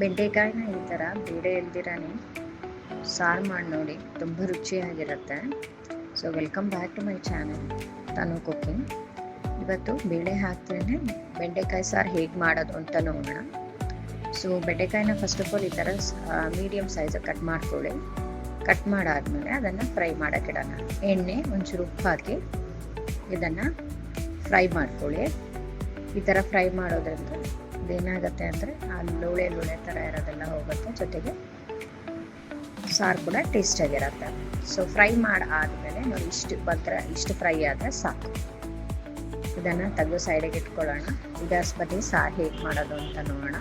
ಬೆಂಡೆಕಾಯಿನ ಈ ಥರ ಬೇಳೆ ಇಲ್ದಿರಾನೆ ಸಾರು ಮಾಡಿ ನೋಡಿ, ತುಂಬ ರುಚಿಯಾಗಿರುತ್ತೆ. So welcome back to my channel Tanu cooking. ಇವತ್ತು ಬೇಳೆ ಹಾಕ್ತೇನೆ. ಬೆಂಡೆಕಾಯಿ ಸಾರು ಹೇಗೆ ಮಾಡೋದು ಅಂತ ನೋಡೋಣ. ಸೊ ಬೆಂಡೆಕಾಯಿನ ಫಸ್ಟ್ ಆಫ್ ಆಲ್ ಈ ಥರ ಮೀಡಿಯಮ್ ಸೈಜ್ ಕಟ್ ಮಾಡ್ಕೊಳ್ಳಿ. ಕಟ್ ಮಾಡಾದ್ಮೇಲೆ ಅದನ್ನು ಫ್ರೈ ಮಾಡೋಕ್ಕಿಡೋಣ ಎಣ್ಣೆ ಒಂಚೂರು ಉಪ್ಪು ಹಾಕಿ ಇದನ್ನು ಫ್ರೈ ಮಾಡ್ಕೊಳ್ಳಿ. ಈ ಥರ ಫ್ರೈ ಮಾಡೋದ್ರಿಂದ ಇದೇನಾಗುತ್ತೆ ಅಂದರೆ ಆ ಲೋಳೆ ಲೋಳೆ ಥರ ಇರೋದೆಲ್ಲ ಹೋಗುತ್ತೆ. ಜೊತೆಗೆ ಸಾರು ಕೂಡ ಟೇಸ್ಟಾಗಿರುತ್ತೆ ಸೊ ಫ್ರೈ ಮಾಡಿ ಆದಮೇಲೆ ನಾವು ಇಷ್ಟು ಬಂದ್ರೆ ಇಷ್ಟು ಫ್ರೈ ಆದರೆ ಸಾಕು. ಇದನ್ನು ತೆಗೆದು ಸೈಡಿಗೆ ಇಟ್ಕೊಳ್ಳೋಣ. ಈಗ ಬದಿ ಸಾರು ಹೇಗೆ ಮಾಡೋದು ಅಂತ ನೋಡೋಣ.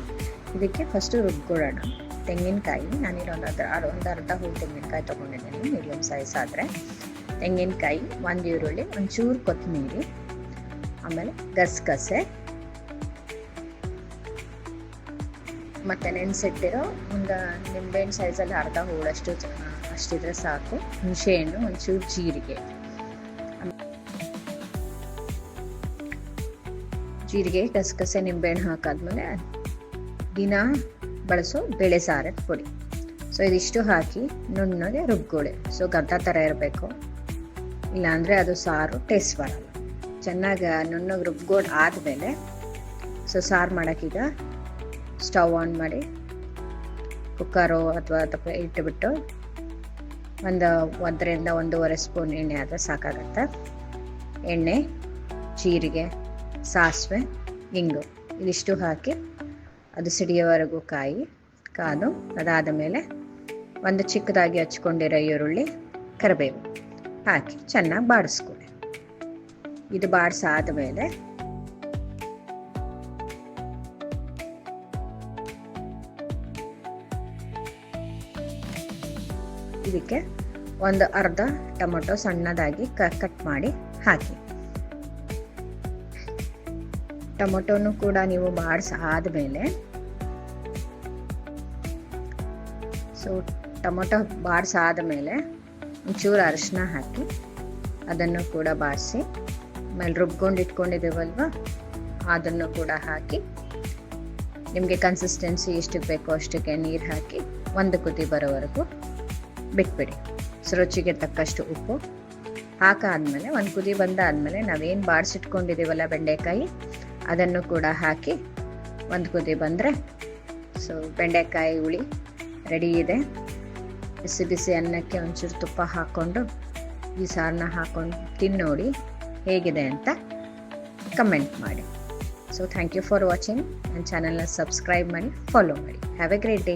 ಇದಕ್ಕೆ ಫಸ್ಟು ರುಬ್ಕೊಳ್ಳೋಣ. ತೆಂಗಿನಕಾಯಿ ನಾನಿರೋದು ಅದ್ರ ಒಂದು ಅರ್ಧ ಹೂ ತೆಂಗಿನಕಾಯಿ ತೊಗೊಂಡಿದ್ದೀನಿ ಮೀಡಿಯಮ್ ಸೈಜ್ ಆದರೆ. ತೆಂಗಿನಕಾಯಿ, ಒಂದು ಈರುಳ್ಳಿ, ಒಂಚೂರು ಕೊತ್ತಂಬರಿ, ಆಮೇಲೆ ಗಸಗಸೆ ಮತ್ತು ನೆನೆಸಿಟ್ಟಿರೋ ಒಂದು ನಿಂಬೆಹಣ್ಣು ಸೈಜಲ್ಲಿ ಅರ್ಧ ಹೋಳಷ್ಟು ಅಷ್ಟಿದ್ರೆ ಸಾಕು. ಹುಣಸೆಹಣ್ಣು, ಒಂಚೂರು ಜೀರಿಗೆ. ಜೀರಿಗೆ, ಗಸಗಸೆ, ನಿಂಬೆಹಣ್ಣು ಹಾಕಾದ್ಮೇಲೆ ದಿನ ಬಳಸೋ ಬೇಳೆ ಸಾರದ ಪುಡಿ. ಸೊ ಇದಿಷ್ಟು ಹಾಕಿ ನುಣ್ಣಗೆ ರುಬ್ಗೋಳೆ ಸೊ ಗದ್ದ ಥರ ಇರಬೇಕು. ಇಲ್ಲಾಂದರೆ ಅದು ಸಾರು ಟೇಸ್ಟ್ ಬರಲ್ಲ. ಚೆನ್ನಾಗಿ ನುಣ್ಣಗೆ ರುಬ್ಗೋಡು ಆದಮೇಲೆ ಸೊ ಸಾರು ಮಾಡೋಕ್ಕೀಗ ಸ್ಟವ್ ಆನ್ ಮಾಡಿ ಕುಕ್ಕರು ಅಥವಾ ತಪ್ಪ ಇಟ್ಟುಬಿಟ್ಟು ಒಂದು ಒಂದರಿಂದ ಒಂದೂವರೆ ಸ್ಪೂನ್ ಎಣ್ಣೆ ಆದರೆ ಸಾಕಾಗತ್ತೆ. ಎಣ್ಣೆ, ಜೀರಿಗೆ, ಸಾಸಿವೆ, ಇಂಗು ಇದಿಷ್ಟು ಹಾಕಿ ಅದು ಸಿಡಿಯೋವರೆಗೂ ಕಾಯಿ, ಕಾದು ಅದಾದ ಮೇಲೆ ಒಂದು ಚಿಕ್ಕದಾಗಿ ಹಚ್ಕೊಂಡಿರೋ ಈರುಳ್ಳಿ, ಕರಿಬೇವು ಹಾಕಿ ಚೆನ್ನಾಗಿ ಬಾಡಿಸ್ಕೊಳ್ಳಿ ಇದು ಬಾಡಿಸಾದ ಮೇಲೆ ಇದಕ್ಕೆ ಒಂದು ಅರ್ಧ ಟೊಮೊಟೊ ಸಣ್ಣದಾಗಿ ಕಟ್ ಮಾಡಿ ಹಾಕಿ. ಟೊಮೊಟೊನು ಕೂಡ ನೀವು ಬಾಡಿಸಿ ಆದಮೇಲೆ ಸೊ ಟೊಮೊಟೊ ಬಾಡಿಸಿ ಆದಮೇಲೆ ಒಂಚೂರು ಅರಿಶಿನ ಹಾಕಿ ಅದನ್ನು ಕೂಡ ಬಾಡಿಸಿ, ಆಮೇಲೆ ರುಬ್ಕೊಂಡು ಇಟ್ಕೊಂಡಿದ್ದೀವಲ್ವ, ಅದನ್ನು ಕೂಡ ಹಾಕಿ ನಿಮಗೆ ಕನ್ಸಿಸ್ಟೆನ್ಸಿ ಎಷ್ಟಕ್ಕೆ ಬೇಕೋ ಅಷ್ಟಕ್ಕೆ ನೀರು ಹಾಕಿ ಒಂದು ಕುದಿ ಬರೋವರೆಗೂ ಬಿಟ್ಬಿಡಿ. ರುಚಿಗೆ ತಕ್ಕಷ್ಟು ಉಪ್ಪು. ಹಾಕಾದ್ಮೇಲೆ ಒಂದು ಕುದಿ ಬಂದಾದಮೇಲೆ ನಾವೇನು ಬಾಡಿಸಿಟ್ಕೊಂಡಿದ್ದೀವಲ್ಲ ಬೆಂಡೆಕಾಯಿ, ಅದನ್ನು ಕೂಡ ಹಾಕಿ ಒಂದು ಕುದಿ ಬಂದರೆ, ಸೊ ಬೆಂಡೆಕಾಯಿ ಹುಳಿ ರೆಡಿ ಇದೆ. ಬಿಸಿ ಬಿಸಿ ಅನ್ನಕ್ಕೆ ಒಂಚೂರು ತುಪ್ಪ ಹಾಕ್ಕೊಂಡು, ಈ ಸಾರನ್ನ ಹಾಕ್ಕೊಂಡು ತಿನ್ನೋಡಿ ಹೇಗಿದೆ ಅಂತ ಕಮೆಂಟ್ ಮಾಡಿ. So thank you for watching ನನ್ನ ಚಾನಲ್ನ ಸಬ್ಸ್ಕ್ರೈಬ್ ಮಾಡಿ ಫಾಲೋ ಮಾಡಿ. Have A great day